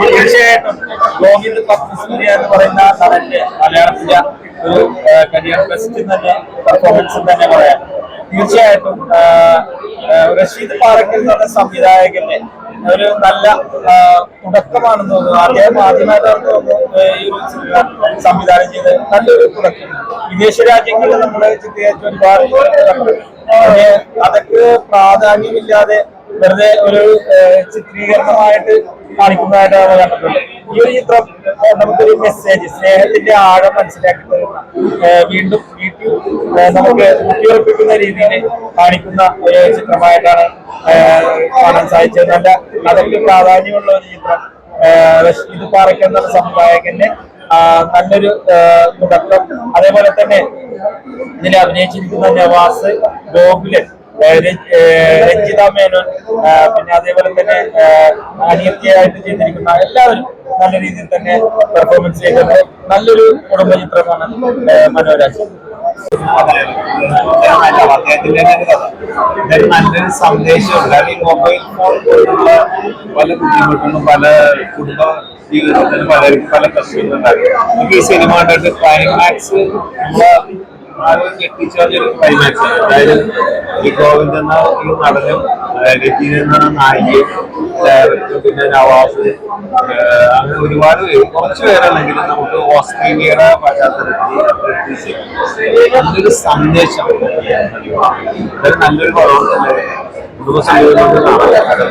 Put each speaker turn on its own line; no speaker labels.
തീർച്ചയായിട്ടും. ഗോവിന്ദ് പത്മസൂര്യ എന്ന് പറയുന്ന നടന്റെ മലയാളത്തിലെ ഒരു കരിയർ ബെസ്റ്റ് തന്നെ പെർഫോമൻസ് തന്നെ പറയാം. തീർച്ചയായിട്ടും റഷീദ് പാറക്കൽ എന്ന് സംവിധായകന്റെ ഒരു നല്ല തുടക്കമാണെന്ന് തോന്നുന്നു. അദ്ദേഹം ആദ്യമായിട്ടാണ് തോന്നുന്നു ഈ സിനിമ സംവിധാനം ചെയ്ത് നല്ലൊരു തുടക്കം. വിദേശ രാജ്യങ്ങളിൽ നമ്മൾ ചിത്രീകരിച്ച ഒരുപാട് അതൊക്കെ പ്രാധാന്യമില്ലാതെ വെറുതെ ഒരു ചിത്രീകരണമായിട്ട് കാണിക്കുന്നതായിട്ട് നമ്മൾ കണ്ടിട്ടുണ്ട്. ഈ ഒരു ചിത്രം നമുക്കൊരു മെസ്സേജ് സ്നേഹത്തിന്റെ ആഴം മനസ്സിലാക്കി വീണ്ടും വീട്ടിൽ നമുക്ക് കുട്ടിയുറപ്പിക്കുന്ന രീതിയിൽ കാണിക്കുന്ന ഒരു ചിത്രമായിട്ടാണ് കാണാൻ സാധിച്ചത്. നല്ല അതൊക്കെ പ്രാധാന്യമുള്ള ഒരു ചിത്രം. ഇത് പറയ്ക്കുന്ന സംവിധായകന്റെ നല്ലൊരു തുടക്കം. അതേപോലെ തന്നെ ഇതിൽ അഭിനയിച്ചിരിക്കുന്ന നവാസ് ഗോകുലൻ രഞ്ജിത മേനോൻ പിന്നെ അതേപോലെ തന്നെ അനിയത്തിയായിട്ട് ചെയ്തിരിക്കുന്ന എല്ലാവരും നല്ല രീതിയിൽ തന്നെ പെർഫോമൻസ് ചെയ്തിട്ടുണ്ട്. നല്ലൊരു കുടുംബ ചിത്രമാണ് മനോരാജ്.
നല്ലൊരു സന്ദേശമുണ്ട് കാരണം ഈ മൊബൈൽ ഫോൺ പോലുള്ള പല ബുദ്ധിമുട്ടുകളും പല കുടുംബ ജീവിതത്തിന് പലർക്കും പല പ്രശ്നങ്ങളും ഉണ്ടാകും എനിക്ക് ഈ സിനിമ കണ്ടിട്ട് ക്ലൈമാക്സ് നമ്മളെ ഒരു ക്ലൈമാക്സ് അതായത് ഈ ഗോവിന്ദ് എന്ന ഈ നടനും രജീൻ എന്ന നായികയും പിന്നെ നവാസ് അങ്ങനെ ഒരുപാട് പേര് കുറച്ച് പേരാണെങ്കിലും നമുക്ക് ഓസ്ട്രേലിയയുടെ പശ്ചാത്തലത്തിൽ നല്ലൊരു സന്ദേശം ഇതൊരു നല്ലൊരു പടമാണ് കുടുംബ സംഗീതം കാണാൻ